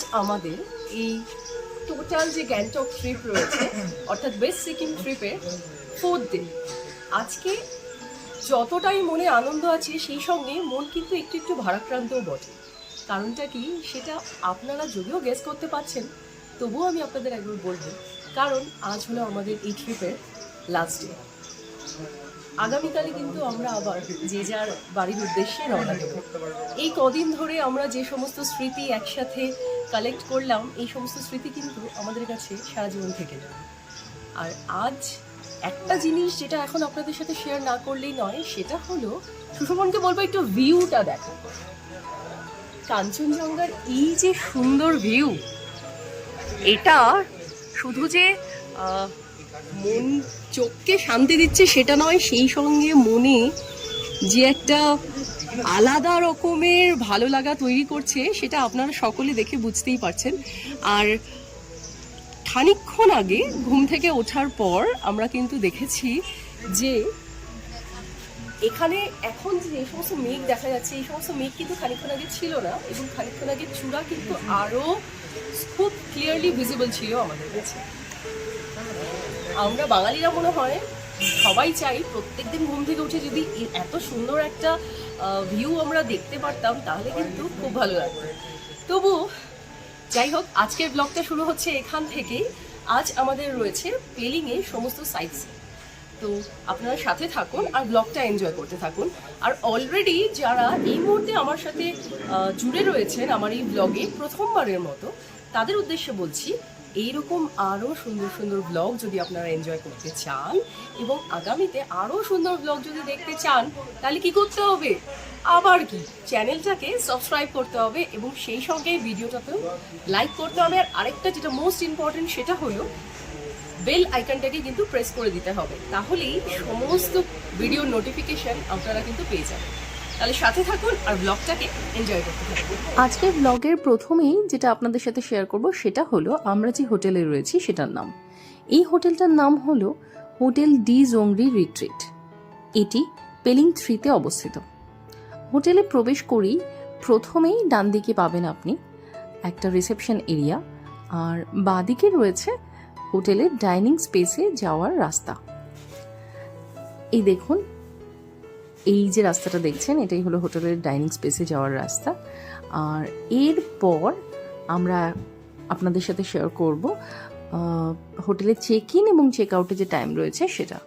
আজ আমাদের এই টোটাল যে গ্যাংটক ট্রিপ রয়েছে, অর্থাৎ বেস্ট সিকিম ট্রিপের ফোর্থ ডে আজকে যতটাই মনে আনন্দ আছে, সেই সঙ্গে মন কিন্তু একটু একটু ভারাক্রান্তও বটে। কারণটা কি? সেটা আপনারা যদিও গেস করতে পারছেন, তবুও আমি আপনাদের একবার বলব, কারণ আজ হলো আমাদের এই ট্রিপের লাস্ট ডে আগামীকালে কিন্তু আমরা আবার যে যার বাড়ির উদ্দেশ্যে রওনা দেব। এই কদিন ধরে আমরা যে সমস্ত স্মৃতি একসাথে কালেক্ট করলাম, এই সমস্ত স্মৃতি কিন্তু আমাদের কাছে সারা জীবন থেকে যাবে। আর আজ একটা জিনিস যেটা এখন আপনাদের সাথে শেয়ার না করলেই নয়, সেটা হলো সুষমনকে বলব একটু ভিউটা দেখো। কাঞ্চনজঙ্ঘার এই যে সুন্দর ভিউ এটা শুধু যে মন চোখকে শান্তি দিচ্ছে সেটা নয়, সেই সঙ্গে মনে যে একটা আলাদা রকমের ভালো লাগা তৈরি করছে, সেটা আপনারা সকলে দেখে বুঝতেই পারছেন। আর খানিকক্ষণ আগে ঘুম থেকে ওঠার পর আমরা কিন্তু দেখেছি যে এখানে এখন যে এই সমস্ত মেঘ দেখা যাচ্ছে, এই সমস্ত মেঘ কিন্তু খানিকক্ষণ আগে ছিল না এবং খানিকক্ষণ আগে চূড়া কিন্তু আরও খুব ক্লিয়ারলি ভিজিবল ছিল আমাদের কাছে। আমরা বাঙালিরা মনে হয় সবাই চাই প্রত্যেকদিন ঘুম থেকে উঠে যদি এত সুন্দর একটা ভিউ আমরা দেখতে পারতাম, তাহলে কিন্তু খুব ভালো লাগতো। তবু যাই হোক, আজকের ব্লগটা শুরু হচ্ছে এখান থেকেই। আজ আমাদের রয়েছে পেলিংয়ে সমস্ত সাইটস তো আপনারা সাথে থাকুন আর ব্লগটা এনজয় করতে থাকুন। আর অলরেডি যারা এই মুহূর্তে আমার সাথে জুড়ে রয়েছেন আমার এই ব্লগে প্রথমবারের মতো, তাদের উদ্দেশ্যে বলছি এইরকম আরও সুন্দর সুন্দর ব্লগ যদি আপনারা এনজয় করতে চান এবং আগামীতে আরও সুন্দর ব্লগ যদি দেখতে চান, তাহলে কি করতে হবে? আবার কি? চ্যানেলটাকে সাবস্ক্রাইব করতে হবে এবং সেই সঙ্গে ভিডিওটাতেও লাইক করতে হবে। আর আরেকটা যেটা মোস্ট ইম্পর্টেন্ট সেটা হলো বেল আইকনটাকে কিন্তু প্রেস করে দিতে হবে। তাহলেই সমস্ত ভিডিও নোটিফিকেশন আপনারা কিন্তু পেয়ে যাবেন। তাহলে সাথে থাকুন আর ব্লগটাকে এনজয় করতে থাকুন। আজকের ব্লগের প্রথমেই যেটা আপনাদের সাথে শেয়ার করব, সেটা হলো আমরা যে হোটেলে রয়েছি সেটার নাম। এই হোটেলটার নাম হলো হোটেল ডি জোংরি রিট্রিট। এটি পেলিং থ্রিতে অবস্থিত। হোটেলে প্রবেশ করেই প্রথমেই ডান দিকে পাবেন আপনি একটা রিসেপশন এরিয়া আর বাঁদিকে রয়েছে হোটেলের ডাইনিং স্পেসে যাওয়ার রাস্তা। এই দেখুন এই যে রাস্তাটা দেখছেন, এটাই হলো হোটেলের ডাইনিং স্পেসে যাওয়ার রাস্তা। আর এরপর আমরা আপনাদের সাথে শেয়ার করব হোটেলে চেক ইন এবং চেক আউটে যে টাইম রয়েছে সেটা।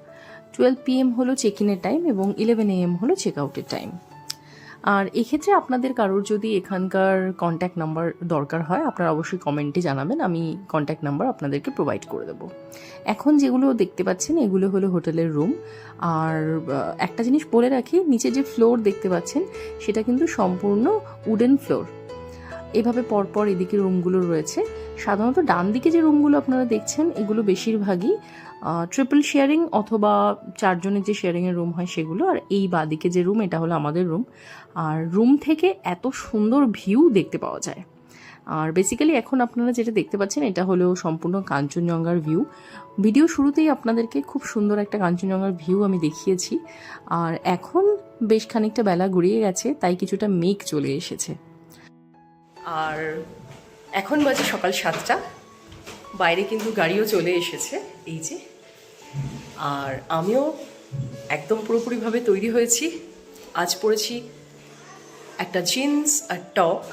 টুয়েলভ পি এম হলো চেক ইনের টাইম এবং ইলেভেন এ এম হলো চেক আউটের টাইম আর এক্ষেত্রে আপনাদের কারোর যদি এখানকার কন্ট্যাক্ট নাম্বার দরকার হয়, আপনারা অবশ্যই কমেন্টে জানাবেন, আমি কন্ট্যাক্ট নাম্বার আপনাদেরকে প্রোভাইড করে দেবো। এখন যেগুলো দেখতে পাচ্ছেন, এগুলো হলো হোটেলের রুম আর একটা জিনিস বলে রাখি, নিচে যে ফ্লোর দেখতে পাচ্ছেন, সেটা কিন্তু সম্পূর্ণ উডেন ফ্লোর এভাবে পরপর এদিকে রুমগুলো রয়েছে। সাধারণত ডান দিকে যে রুমগুলো আপনারা দেখছেন, এগুলো বেশিরভাগই ট্রিপল শেয়ারিং অথবা চারজনের যে শেয়ারিংয়ের রুম হয় সেগুলো, আর এই বাদিকে যে রুম এটা হলো আমাদের রুম আর রুম থেকে এত সুন্দর ভিউ দেখতে পাওয়া যায়। আর বেসিক্যালি এখন আপনারা যেটা দেখতে পাচ্ছেন, এটা হলো সম্পূর্ণ কাঞ্চনজঙ্ঘার ভিউ ভিডিও শুরুতেই আপনাদেরকে খুব সুন্দর একটা কাঞ্চনজঙ্ঘার ভিউ আমি দেখিয়েছি। আর এখন বেশ খানিকটা বেলা গড়িয়ে গেছে, তাই কিছুটা মেঘ চলে এসেছে। আর এখন বাজে সকাল সাতটা। বাইরে কিন্তু গাড়িও চলে এসেছে, এই যে। আর আমিও একদম পুরোপুরিভাবে তৈরি হয়েছি। আজ পরেছি একটা জিন্স, আর টপ।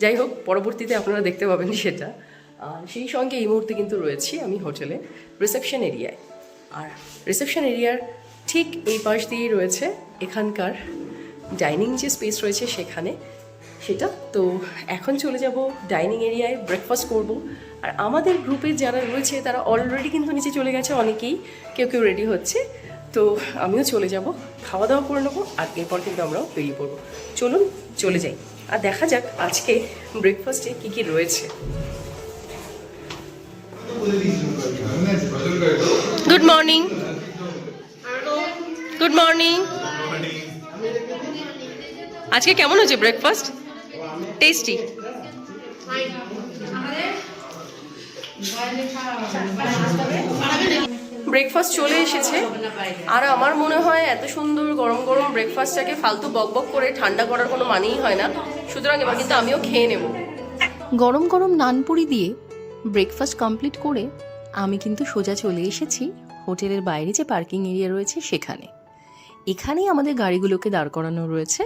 যাই হোক, পরবর্তীতে আপনারা দেখতে পাবেন সেটা। আর সেই সঙ্গে এই মুহূর্তে কিন্তু রয়েছি আমি হোটেলে, রিসেপশন এরিয়ায়। আর রিসেপশন এরিয়ার ঠিক এই পাশ দিয়েই রয়েছে এখানকার ডাইনিং যে স্পেস রয়েছে সেখানে সেটা। তো এখন চলে যাব ডাইনিং এরিয়ায়, ব্রেকফাস্ট করব। আর আমাদের গ্রুপে যারা রয়েছে, তারা অলরেডি কিন্তু নিচে চলে গেছে অনেকেই। কেউ কেউ রেডি হচ্ছে। তো আমিও চলে যাব খাওয়া দাওয়া করে নেব, আর এরপর কিন্তু আমরাও বেরিয়ে পড়ব। চলুন, চলে যাই। আর দেখা যাক আজকে ব্রেকফাস্টে কী কী রয়েছে। গুড মর্নিং গুড মর্নিং আজকে কেমন হয়েছে ব্রেকফাস্ট টেস্টি ব্রেকফাস্ট চলে এসেছে। আর আমার মনে হয় এত সুন্দর গরম গরম ব্রেকফাস্টটাকে ফালতু বকবক করে ঠান্ডা করার কোনো মানেই হয় না। সুতরাং এবার কিন্তু আমিও খেয়ে নেব। গরম গরম নানপুরি দিয়ে ব্রেকফাস্ট কমপ্লিট করে আমি কিন্তু সোজা চলে এসেছি হোটেলের বাইরে যে পার্কিং এরিয়া রয়েছে সেখানে। এখানেই আমাদের গাড়িগুলোকে দাঁড় করানো রয়েছে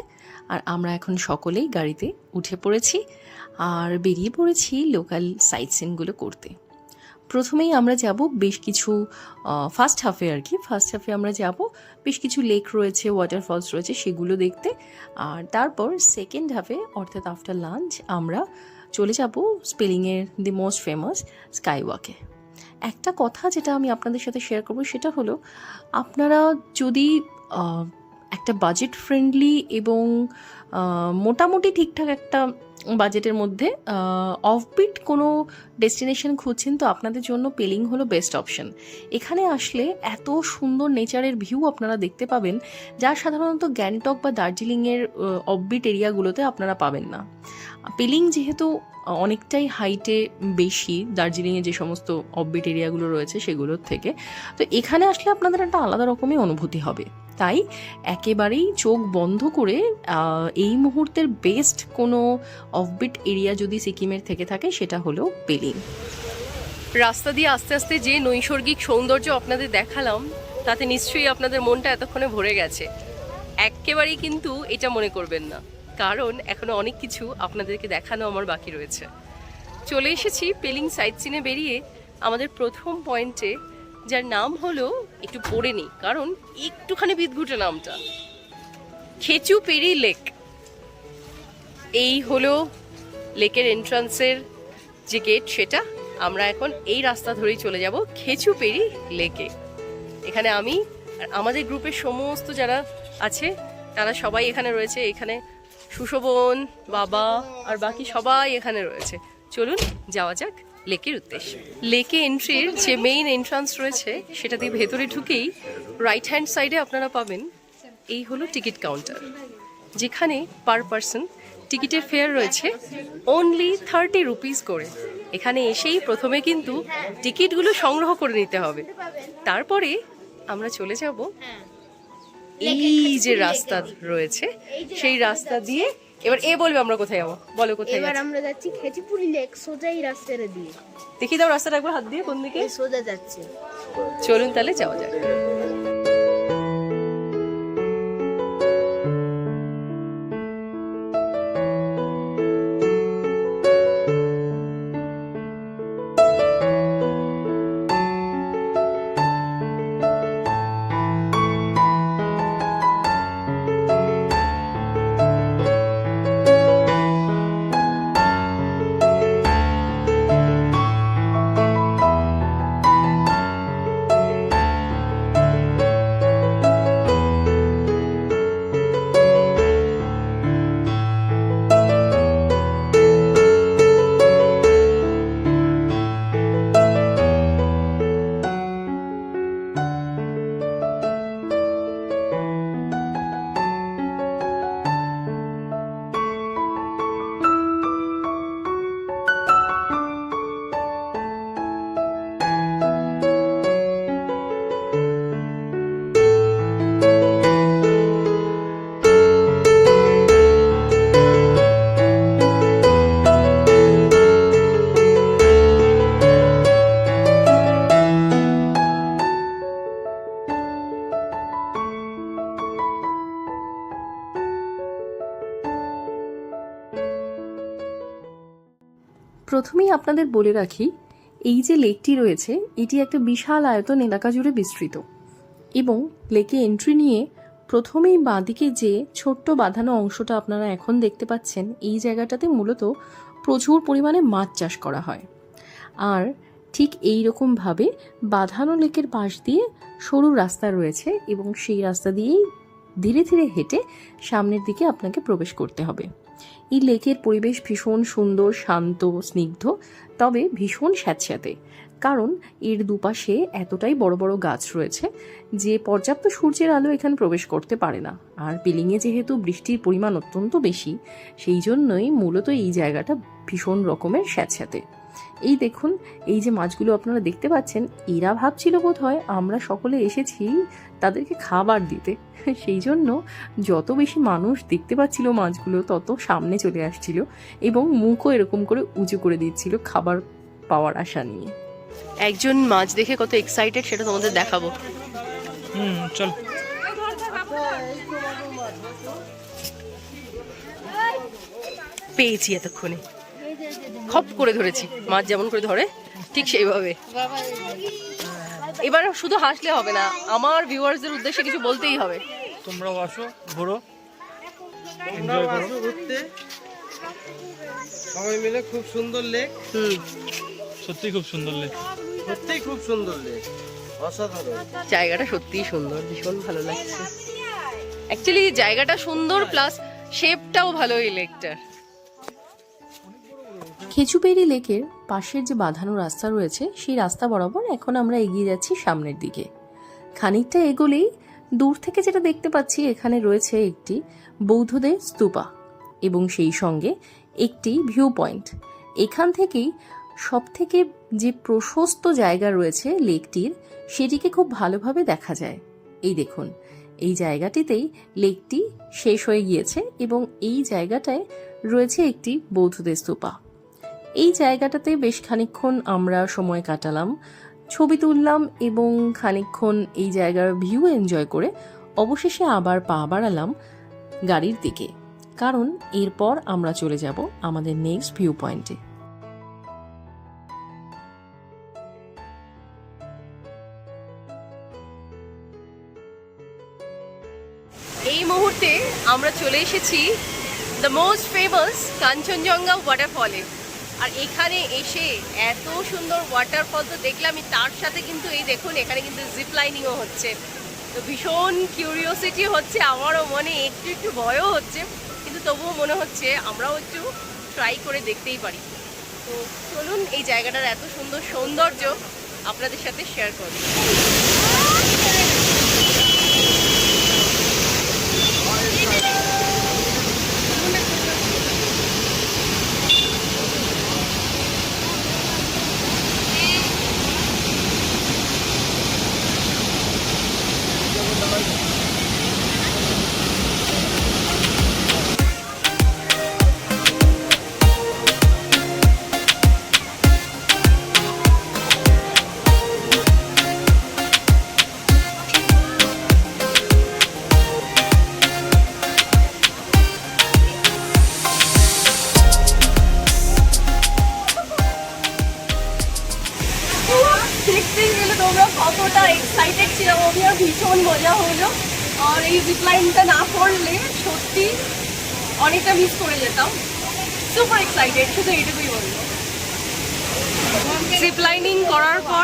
আর আমরা এখন সকলেই গাড়িতে উঠে পড়েছি আর বেরিয়ে পড়েছি লোকাল সাইট সিনগুলো করতে। প্রথমেই আমরা যাব বেশ কিছু ফার্স্ট হাফে আর কি। ফার্স্ট হাফে আমরা যাব, বেশ কিছু লেক রয়েছে ওয়াটারফলস রয়েছে, সেগুলো দেখতে। আর তারপর সেকেন্ড হাফে অর্থাৎ আফটার লাঞ্চ আমরা চলে যাব স্পেলিংয়ের দি মোস্ট ফেমাস স্কাই ওয়াকে একটা কথা যেটা আমি আপনাদের সাথে শেয়ার করব, সেটা হলো, আপনারা যদি একটা বাজেট ফ্রেন্ডলি এবং মোটামুটি ঠিকঠাক একটা বাজেটের মধ্যে অফবিট কোনো ডেস্টিনেশন খুঁজছেন তো আপনাদের জন্য পেলিং হলো বেস্ট অপশন এখানে আসলে এত সুন্দর নেচারের ভিউ আপনারা দেখতে পাবেন, যা সাধারণত গ্যাংটক বা দার্জিলিংয়ের অফবিট এরিয়াগুলোতে আপনারা পাবেন না। পেলিং যেহেতু অনেকটাই হাইটে বেশি দার্জিলিংয়ে যে সমস্ত অফবিট এরিয়াগুলো রয়েছে সেগুলোর থেকে, তো এখানে আসলে আপনাদের একটা আলাদা রকমই অনুভূতি হবে। তাই একেবারেই চোখ বন্ধ করে এই মুহূর্তের বেস্ট কোনো অফবিট এরিয়া যদি সিকিমের থেকে থাকে, সেটা হলো পেলিং রাস্তা দিয়ে আস্তে আস্তে যে নৈসর্গিক সৌন্দর্য আপনাদের দেখালাম, তাতে নিশ্চয়ই আপনাদের মনটা এতক্ষণে ভরে গেছে। একেবারেই কিন্তু এটা মনে করবেন না, কারণ এখনও অনেক কিছু আপনাদেরকে দেখানো আমার বাকি রয়েছে। চলে এসেছি পেলিং সাইট সিনে বেরিয়ে আমাদের প্রথম পয়েন্টে যার নাম হলো, একটু পড়ে নিই কারণ একটুখানি বিদঘুটে নামটা। Khecheopalri lake. এই হলো লেকের এন্ট্রান্সের যে গেট সেটা আমরা এখন এই রাস্তা ধরেই চলে যাব, খেচু পেরি লেকে। এখানে আমি আর আমাদের গ্রুপের সমস্ত যারা আছে, তারা সবাই এখানে রয়েছে। এখানে সুশোভন, বাবা আর বাকি সবাই এখানে রয়েছে। চলুন, যাওয়া যাক। লেকের উদ্দেশ্যে। লেকে এন্ট্রির যে মেইন এন্ট্রান্স রয়েছে, সেটা দিয়ে ভেতরে ঢুকেই রাইট হ্যান্ড সাইডে আপনারা পাবেন, এই হলো টিকিট কাউন্টার যেখানে পার পার্সন টিকিটের ফেয়ার রয়েছে অনলি থার্টি রুপিস করে। এখানে এসেই প্রথমে কিন্তু টিকিটগুলো সংগ্রহ করে নিতে হবে। তারপরে আমরা চলে যাব এই যে রাস্তা রয়েছে, সেই রাস্তা দিয়ে এবার এ বলবে আমরা কোথায় যাব? বলো কোথায় এবার? আমরা যাচ্ছি খেচিপুরি লেক সোজাই রাস্তাটা দিয়ে দেখি দাও রাস্তাটা একবার হাত দিয়ে কোন দিকে? সোজা যাচ্ছে। চলুন তাহলে যাওয়া যাক। প্রথমেই আপনাদের বলে রাখি, এই যে লেকটি রয়েছে, এটি একটা বিশাল আয়তন এলাকা জুড়ে বিস্তৃত। এবং লেকে এন্ট্রি নিয়ে প্রথমেই বাঁদিকে যে ছোট্ট বাঁধানো অংশটা আপনারা এখন দেখতে পাচ্ছেন, এই জায়গাটাতে মূলত প্রচুর পরিমাণে মাছ চাষ করা হয়। আর ঠিক এই রকমভাবে বাঁধানো লেকের পাশ দিয়ে সরু রাস্তা রয়েছে এবং সেই রাস্তা দিয়েই ধীরে ধীরে হেঁটে সামনের দিকে আপনাকে প্রবেশ করতে হবে। এই লেকের পরিবেশ ভীষণ সুন্দর, শান্ত, স্নিগ্ধ, তবে ভীষণ স্যাঁতস্যাঁতে। কারণ এর দুপাশে এতটাই বড় বড় গাছ রয়েছে যে পর্যাপ্ত সূর্যের আলো এখানে প্রবেশ করতে পারে না। আর পিলিংয়ে যেহেতু বৃষ্টির পরিমাণ অত্যন্ত বেশি, সেই জন্যই মূলত এই জায়গাটা ভীষণ রকমের স্যাঁতস্যাঁতে। এই দেখুন এই যে মাছগুলো আপনারা দেখতে পাচ্ছেন এরা ভাবছিল বোধ হয় আমরা সকলে এসেছি তাদেরকে খাবার দিতে। সেই জন্য যত বেশি মানুষ দেখতে পাচ্ছিল মাছগুলো তত সামনে চলে আসছিল এবং মুখও এরকম করে উঁচু করে দিচ্ছিল খাবার পাওয়ার আশা নিয়ে। একজন মাছ দেখে কত এক্সাইটেড সেটা তোমাদের দেখাবো। হুম চল। পেয়েছি এতক্ষণে। খপ করে ধরেছি। মাছ যেমন করে ধরে ঠিক সেইভাবে। এবার শুধু হাসলে হবে না আমার ভিউয়ার্সদের উদ্দেশ্যে কিছু বলতেই হবে। তোমরাও আসো ঘোরো। এনজয় করো ঘুরতে। সবাই মিলে খুব সুন্দর লেক। হুম। সত্যি খুব সুন্দর লেক। সত্যিই খুব সুন্দর লেক। অসাধারণ। জায়গাটা সত্যিই সুন্দর ভীষণ ভালো লাগছে। অ্যাকচুয়ালি জায়গাটা সুন্দর প্লাস শেপটাও ভালো এই লেকটার। খেচুপেরি লেকের পাশের যে বাঁধানো রাস্তা রয়েছে, সেই রাস্তা বরাবর এখন আমরা এগিয়ে যাচ্ছি সামনের দিকে। খানিকটা এগোলেই দূর থেকে যেটা দেখতে পাচ্ছি, এখানে রয়েছে একটি বৌদ্ধদের স্তূপা এবং সেই সঙ্গে একটি ভিউ পয়েন্ট এখান থেকেই সব থেকে যে প্রশস্ত জায়গা রয়েছে লেকটির, সেটিকে খুব ভালোভাবে দেখা যায়। এই দেখুন, এই জায়গাটিতেই লেকটি শেষ হয়ে গিয়েছে এবং এই জায়গাটায় রয়েছে একটি বৌদ্ধদের স্তূপা। এই জায়গাটাতে বেশ খানিকক্ষণ আমরা সময় কাটালাম। ছবি তুললাম এবং খানিকক্ষণ এই জায়গার ভিউ এনজয় করে অবশেষে আবার পা বাড়ালাম গাড়ির দিকে। কারণ এরপর আমরা চলে যাব আমাদের নেক্সট ভিউ পয়েন্টে এই মুহূর্তে আমরা চলে এসেছি দ্য মোস্ট ফেমাস কাঞ্চনজঙ্ঘা ওয়াটারফলে আর এখানে এসে এত সুন্দর ওয়াটারফল তো দেখলামই তার সাথে কিন্তু এই দেখুন, এখানে কিন্তু জিপ লাইনিংও হচ্ছে। তো ভীষণ কিউরিওসিটি হচ্ছে, আমারও মনে একটু একটু ভয়ও হচ্ছে, কিন্তু তবুও মনে হচ্ছে আমরাও একটু ট্রাই করে দেখতেই পারি। তো চলুন এই জায়গাটার এত সুন্দর সৌন্দর্য আপনাদের সাথে শেয়ার করি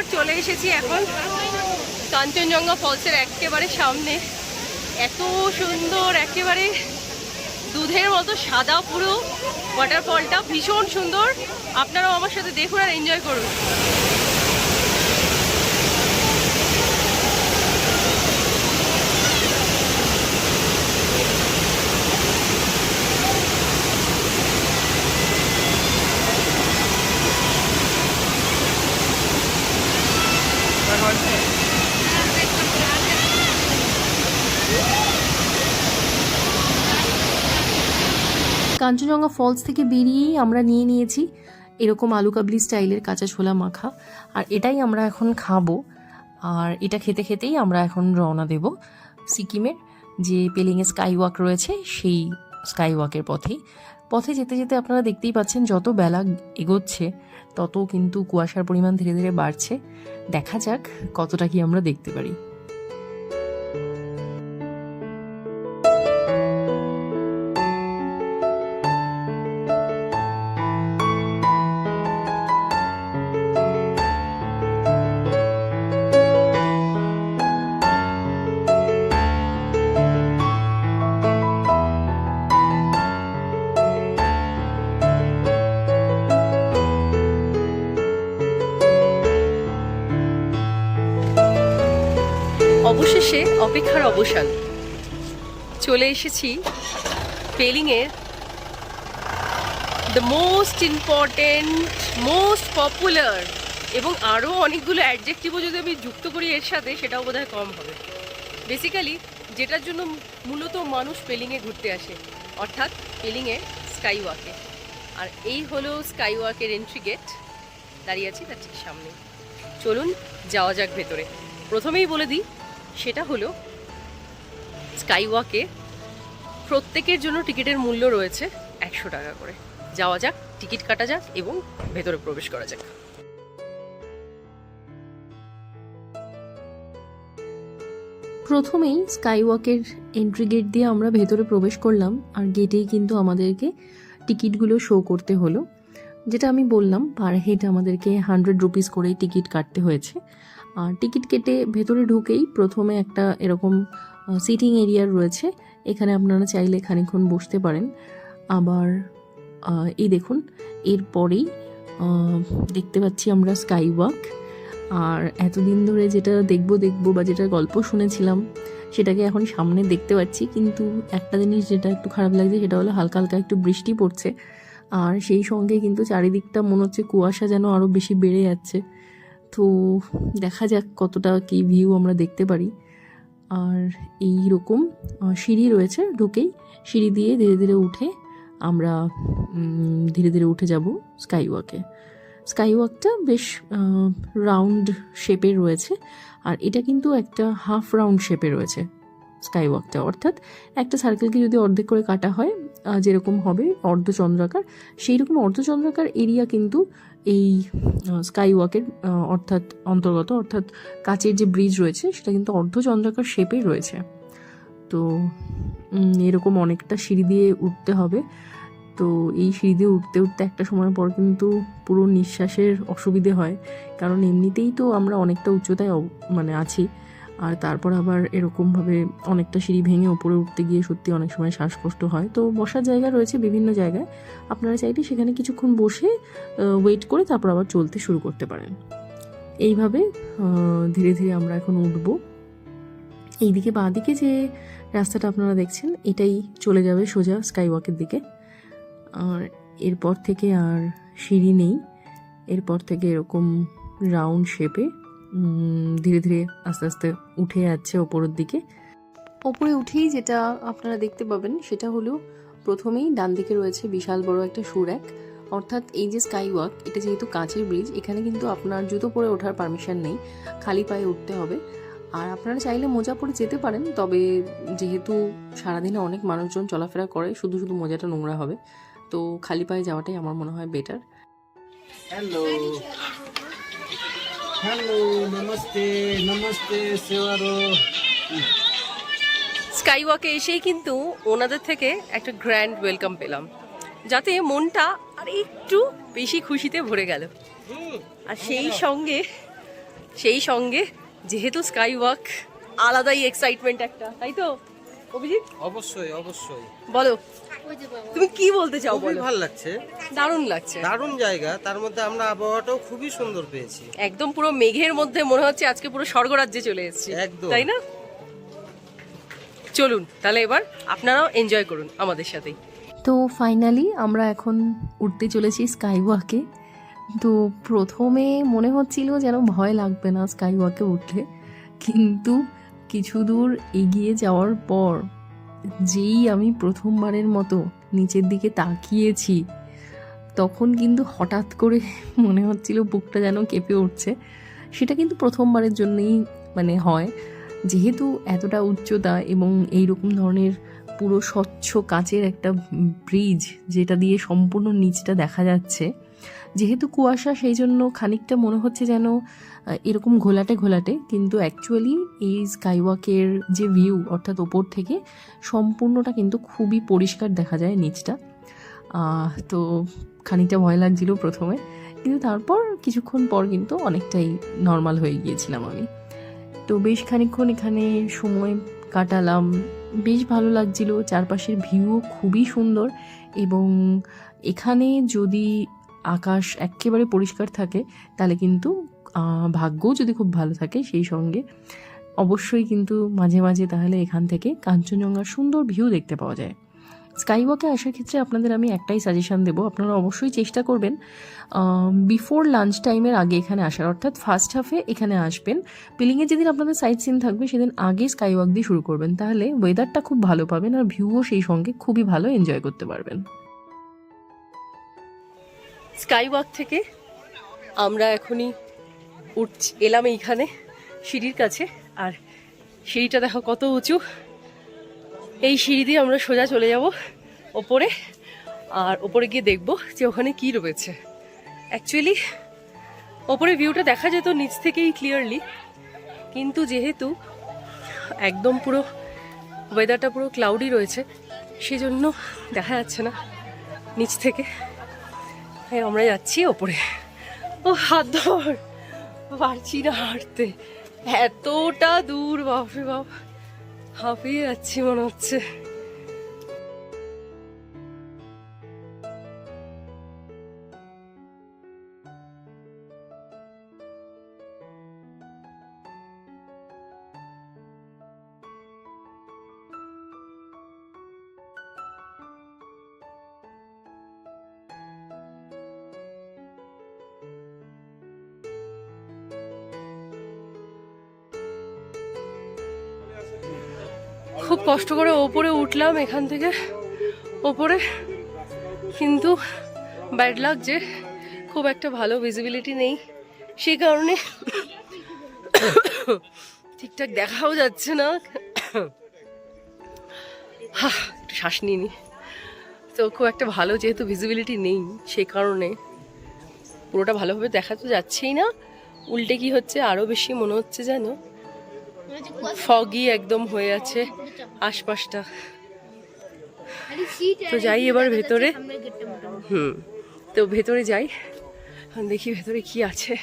পর চলে এসেছি এখন কাঞ্চনজঙ্ঘা ফলসের একেবারে সামনে। এত সুন্দর, একেবারে দুধের মতো সাদা পুরো ওয়াটারফলটা ভীষণ সুন্দর। আপনারাও আমার সাথে দেখুন আর এনজয় করুন। কাঞ্চনজঙ্ঘা ফলস থেকে বেরিয়েই আমরা নিয়ে নিয়েছি এরকম আলু কাবলি স্টাইলের কাঁচা ছোলা মাখা। আর এটাই আমরা এখন খাব। আর এটা খেতে খেতেই আমরা এখন রওনা দেব সিকিমের, যে পেলিংয়ে স্কাই ওয়াক রয়েছে সেই স্কাই ওয়াকের পথেই। পথে যেতে যেতে আপনারা দেখতেই পাচ্ছেন, যত বেলা এগোচ্ছে, তত কিন্তু কুয়াশার পরিমাণ ধীরে ধীরে বাড়ছে। দেখা যাক কতটা কি আমরা দেখতে পারি। অবশেষে অপেক্ষার অবসান। চলে এসেছি পেলিংয়ের the most important most popular এবং আরও অনেকগুলো অ্যাডজেক্টিভও যদি আমি যুক্ত করি এর সাথে, সেটাও বোধহয় কম হবে। বেসিক্যালি যেটার জন্য মূলত মানুষ পেলিংয়ে ঘুরতে আসে, অর্থাৎ পেলিংয়ে স্কাই ওয়াকে আর এই হলো স্কাই ওয়াকের এন্ট্রি গেট দাঁড়িয়ে আছি তার ঠিক সামনে চলুন, যাওয়া যাক ভেতরে। প্রথমেই বলে দিই সেটা হলো স্কাই ওয়াকে প্রত্যেকের জন্য টিকিটের মূল্য রয়েছে একশো টাকা করে। যাওয়া যাক, টিকিট কাটা যাক এবং ভেতরে প্রবেশ করা যাক। প্রথমেই স্কাইওয়াকের এন্ট্রি গেট দিয়ে আমরা ভেতরে প্রবেশ করলাম আর গেটেই কিন্তু আমাদেরকে টিকিটগুলো শো করতে হলো। যেটা আমি বললাম পার হেড আমাদেরকে হান্ড্রেড রুপিস করেই টিকিট কাটতে হয়েছে। টিকিট কেটে ভেতরে ঢুকেই প্রথমে একটা এরকম সিটিং এরিয়া রয়েছে। এখানে আপনারা চাইলে খানিকক্ষণ বসতে পারেন। আবার এই দেখুন, এরপরেই দেখতে পাচ্ছি আমরা স্কাই ওয়াক আর এতদিন ধরে যেটা দেখব দেখব বা যেটা গল্প শুনেছিলাম, সেটাকে এখন সামনে দেখতে পাচ্ছি। কিন্তু একটা জিনিস যেটা একটু খারাপ লাগছে, সেটা হলো হালকা হালকা একটু বৃষ্টি পড়ছে। আর সেই সঙ্গে কিন্তু চারিদিকটা মনে হচ্ছে কুয়াশা যেন আরও বেশি বেড়ে যাচ্ছে। তো দেখা যাক কতটা কি ভিউ আমরা দেখতে পারি। আর এই রকম সিঁড়ি রয়েছে ঢুকেই। সিঁড়ি দিয়ে ধীরে ধীরে উঠে আমরা ধীরে ধীরে উঠে যাব স্কাই ওয়াকে স্কাই ওয়াকটা বেশ রাউন্ড শেপে রয়েছে। আর এটা কিন্তু একটা হাফ রাউন্ড শেপে রয়েছে স্কাই ওয়াকটা অর্থাৎ একটা সার্কেলকে যদি অর্ধেক করে কাটা হয় যেরকম হবে অর্ধচন্দ্রাকার সেই রকম অর্ধচন্দ্রাকার এরিয়া কিন্তু এই স্কাই ওয়াকের অর্থাৎ অন্তর্গত, অর্থাৎ কাচের যে ব্রিজ রয়েছে, সেটা কিন্তু অর্ধচন্দ্রাকার শেপে রয়েছে। তো এরকম অনেকটা সিঁড়ি দিয়ে উঠতে হবে। তো, এই সিঁড়ি দিয়ে উঠতে উঠতে একটা সময় পর কিন্তু পুরো নিঃশ্বাসের অসুবিধে হয়। কারণ এমনিতেই তো আমরা অনেকটা উচ্চতায় মানে আছি। আর তারপর আবার এরকমভাবে অনেকটা সিঁড়ি ভেঙে ওপরে উঠতে গিয়ে সত্যি অনেক সময় শ্বাসকষ্ট হয়। তো বসার জায়গা রয়েছে বিভিন্ন জায়গায়। আপনারা চাইলে সেখানে কিছুক্ষণ বসে ওয়েট করে তারপর আবার চলতে শুরু করতে পারেন। এইভাবে ধীরে ধীরে আমরা এখন উঠব। এইদিকে বাঁদিকে যে রাস্তাটা আপনারা দেখছেন, এটাই চলে যাবে সোজা স্কাই ওয়াকের দিকে। আর এরপর থেকে আর সিঁড়ি নেই। এরপর থেকে এরকম রাউন্ড শেপে ধীরে ধীরে আস্তে আস্তে উঠে যাচ্ছে ওপরের দিকে। ওপরে উঠেই যেটা আপনারা দেখতে পাবেন সেটা হলো প্রথমেই ডান দিকে রয়েছে বিশাল বড় একটা সুরাক অর্থাৎ এই যে স্কাই ওয়াক এটা যেহেতু কাঁচের ব্রিজ এখানে কিন্তু আপনার জুতো পরে ওঠার পারমিশন নেই। খালি পায়ে উঠতে হবে। আর আপনারা চাইলে মোজা পরে যেতে পারেন তবে যেহেতু সারাদিনে অনেক মানুষজন চলাফেরা করে শুধু শুধু মোজাটা নোংরা হবে। তো খালি পায়ে যাওয়াটাই আমার মনে হয় better hello hello namaste namaste Sewaro sky ওয়াকে এসেই কিন্তু ওনাদের থেকে একটা গ্র্যান্ড ওয়েলকাম পেলাম। যাতে মনটা আর একটু বেশি খুশিতে ভরে গেল। আর সেই সঙ্গে সেই সঙ্গে যেহেতু স্কাই ওয়াক আলাদাই এক্সাইটমেন্ট একটা তাই তো? অভিজিৎ? অবশ্যই অবশ্যই। বলো। তুমি কি বলতে চাও খুবই বলো? ভালো লাগছে। দারুণ লাগছে। দারুণ জায়গা। তার মধ্যে আমরা আবহাওয়াটাও খুবই সুন্দর পেয়েছি। একদম পুরো মেঘের মধ্যে মনে হচ্ছে আজকে পুরো স্বর্গরাজ্যে চলে এসেছি। একদম। তাই না? চলুন তাহলে এবার আপনারাও এনজয় করুন আমাদের সাথেই। তো ফাইনালি আমরা এখন উঠতে চলেছি স্কাই ওয়াকে তো প্রথমে মনে হচ্ছিল যেন ভয় লাগবে না স্কাই ওয়াকে উঠলে। কিন্তু কিছু দূর এগিয়ে যাওয়ার পর যেই আমি প্রথমবারের মতো নিচের দিকে তাকিয়েছি, তখন কিন্তু হঠাৎ করে মনে হচ্ছিল বুকটা যেন কেঁপে উঠছে। সেটা কিন্তু প্রথমবারের জন্যেই মানে হয়। যেহেতু এতটা উচ্চতা এবং এই রকম ধরনের পুরো স্বচ্ছ কাচের একটা ব্রিজ যেটা দিয়ে সম্পূর্ণ নিচটা দেখা যাচ্ছে যেহেতু কুয়াশা, সেই জন্য খানিকটা মনে হচ্ছে যেন এরকম ঘোলাটে ঘোলাটে, কিন্তু অ্যাকচুয়ালি এই স্কাইওয়াকের যে ভিউ অর্থাৎ ওপর থেকে, সম্পূর্ণটা কিন্তু খুবই পরিষ্কার দেখা যায় নিচটা। তো খানিকটা ভয় লাগছিল প্রথমে, কিন্তু তারপর কিছুক্ষণ পর কিন্তু অনেকটাই নর্মাল হয়ে গিয়েছিলাম আমি। তো বেশ খানিকক্ষণ এখানে সময় কাটালাম, বেশ ভালো লাগছিল, চারপাশের ভিউও খুবই সুন্দর এবং এখানে যদি আকাশ একেবারে পরিষ্কার থাকে, তাহলে কিন্তু ভাগ্যও যদি খুব ভালো থাকে সেই সঙ্গে, অবশ্যই কিন্তু মাঝে মাঝে তাহলে এখান থেকে কাঞ্চনজঙ্ঘার সুন্দর ভিউ দেখতে পাওয়া যায়। স্কাই ওয়াকে আসার ক্ষেত্রে আপনাদের আমি একটাই সাজেশন দেবো, আপনারা অবশ্যই চেষ্টা করবেন বিফোর লাঞ্চ টাইমের আগে এখানে আসার, অর্থাৎ ফার্স্ট হাফে এখানে আসবেন। পিলিংয়ে যেদিন আপনাদের সাইট সিন থাকবে, সেদিন আগে স্কাই ওয়াক দিয়ে শুরু করবেন, তাহলে ওয়েদারটা খুব ভালো পাবেন আর ভিউও সেই সঙ্গে খুবই ভালো এনজয় করতে পারবেন। স্কাই ওয়াক থেকে আমরা এখনই উঠছি এলাম এইখানে, সিঁড়ির কাছে। আর সিঁড়িটা দেখো কত উঁচু। এই সিঁড়ি দিয়ে আমরা সোজা চলে যাব ওপরে। আর ওপরে গিয়ে দেখব যে ওখানে কি রয়েছে। অ্যাকচুয়ালি ওপরে ভিউটা দেখা যেত নিচ থেকেই ক্লিয়ারলি কিন্তু যেহেতু একদম পুরো ওয়েদারটা পুরো ক্লাউডি রয়েছে, সেজন্য দেখা যাচ্ছে না নিচ থেকে। আমরা যাচ্ছি ওপরে। ও, হাত ধর। পারছি না হাঁটতে। এতটা দূর, বাপরে বাপ। হাঁপিয়ে যাচ্ছি মনে হচ্ছে। কষ্ট করে ওপরে উঠলাম এখান থেকে। ওপরে। কিন্তু ব্যাড লাগ যে খুব একটা ভালো ভিজিবিলিটি নেই। সেই কারণে ঠিকঠাক দেখাও যাচ্ছে না। হাহ, একটু শ্বাস নিয়ে তো খুব একটা ভালো যেহেতু ভিজিবিলিটি নেই সেই কারণে পুরোটা ভালোভাবে দেখা তো যাচ্ছেই না। উল্টে কি হচ্ছে আরও বেশি মনে হচ্ছে যেন। ফগি একদম হয়ে আছে আশপাশটা। তো যাই এবার ভেতরে। হুম তো ভেতরে যাই। দেখি ভেতরে কি আছে।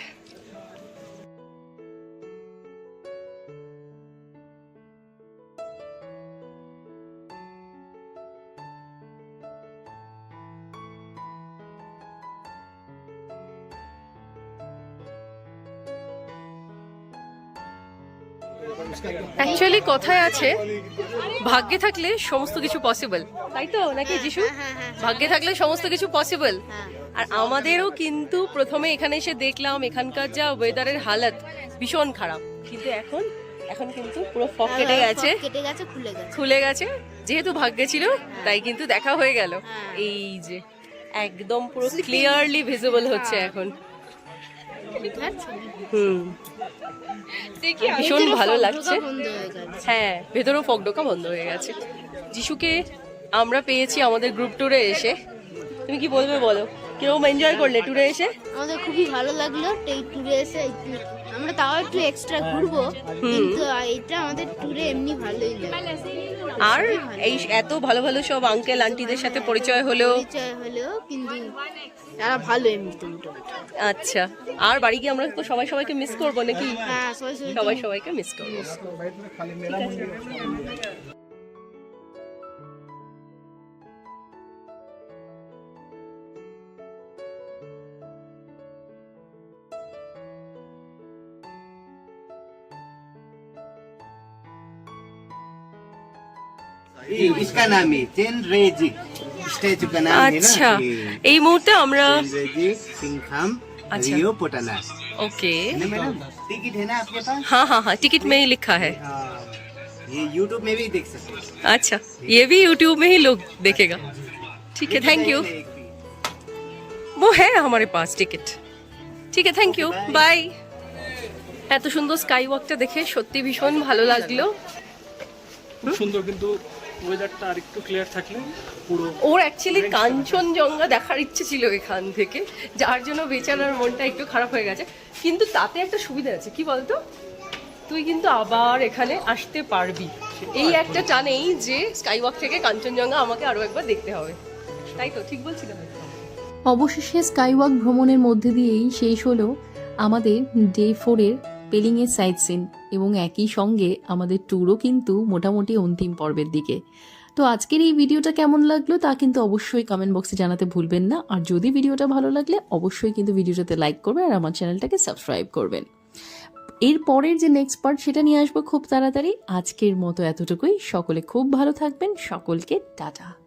কথায় আছে ভাগ্যে থাকলে সমস্ত কিছু পসিবল তাই তো নাকি যিশু? ভাগ্যে থাকলে সমস্ত কিছু পসিবল আর আমাদেরও কিন্তু প্রথমে এখানে এসে দেখলাম এখানকার যা ওয়েদারের হালত ভীষণ খারাপ। কিন্তু এখন এখন কিন্তু পুরো ফক কেটে গেছে। গেছে খুলে গেছে। যেহেতু ভাগ্যে ছিল তাই কিন্তু দেখা হয়ে গেল। হ্যাঁ। এই যে একদম পুরো ক্লিয়ারলি ভিজিবল হচ্ছে এখন। হুম। ভীষণ ভালো লাগছে। হয়ে ভেতরেও ফকডোকা বন্ধ হয়ে গেছে। যিশুকে আমরা পেয়েছি আমাদের গ্রুপ ট্যুরে এসে। তুমি কি বলবে বলো? কীরকম এনজয় করলে ট্যুরে এসে? আমাদের খুবই ভালো লাগল। এই ট্যুরে এসে আমরা তাও একটু এক্সট্রা ঘুরবো। কিন্তু এটা আমাদের ট্যুরে এমনি ভালোই লাগে। আর এই এত ভালো ভালো সব আঙ্কেল আন্টিদের সাথে পরিচয় হলো পরিচয় হলেও কিন্তু তারা ভালো এমনিতে আচ্ছা। আর বাড়ি গিয়ে আমরা তো সবাই সবাইকে মিস করব নাকি? হ্যাঁ সবাই সবাইকে মিস করব। इसका नाम है चेन रेजिक स्टैचू का नाम है আচ্ছা ना ये এই মুহূর্তে আমরা चेन रेजिक सिंघम अच्छा। रियो पोटाना ओके है ना मैडम टिकट है ना आपके पास हाँ हाँ हाँ टिकट में ही लिखा है हाँ, ये यूट्यूब में भी देख सकते हैं अच्छा ये भी यूट्यूब में ही लोग देखेगा ठीक है थैंक यू एक भी। वो है हमारे पास टिकट ঠিক আছে থ্যাংক ইউ বাই এত সুন্দর স্কাই ওয়াকটা দেখে সত্যি ভীষণ ভালো লাগলো খুব সুন্দর কিন্তু ওয়েদারটা আর একটু ক্লিয়ার থাকলে পুরো ওর অ্যাকচুয়ালি কাঞ্চনজঙ্ঘা দেখার ইচ্ছে ছিল এখান থেকে। যার জন্য বেচারার মনটা একটু খারাপ হয়ে গেছে। কিন্তু তাতে একটা সুবিধা আছে। কি বলতো? তুই কিন্তু আবার এখানে আসতে পারবি। এই একটা টানেই যে স্কাই ওয়াক থেকে কাঞ্চনজঙ্ঘা আমাকে আরও একবার দেখতে হবে। তাই তো? ঠিক বলছিলাম। অবশেষে স্কাইওয়াক ভ্রমণের মধ্যে দিয়েই শেষ হলো আমাদের ডে ফোরের পেলিংয়ের সাইট সিন এবং একই সঙ্গে আমাদের ট্যুরও কিন্তু মোটামুটি অন্তিম পর্বের দিকে। তো আজকের এই ভিডিওটা কেমন লাগল তা কিন্তু অবশ্যই কমেন্ট বক্সে জানাতে ভুলবেন না। আর যদি ভিডিওটা ভালো লাগলে অবশ্যই কিন্তু ভিডিওটাতে লাইক করবেন আর আমার চ্যানেলটাকে সাবস্ক্রাইব করবেন। এর পরের যে নেক্সট পার্ট সেটা নিয়ে আসব খুব তাড়াতাড়ি। আজকের মতো এতটুকুই। সকলে খুব ভালো থাকবেন। সকলকে টাটা।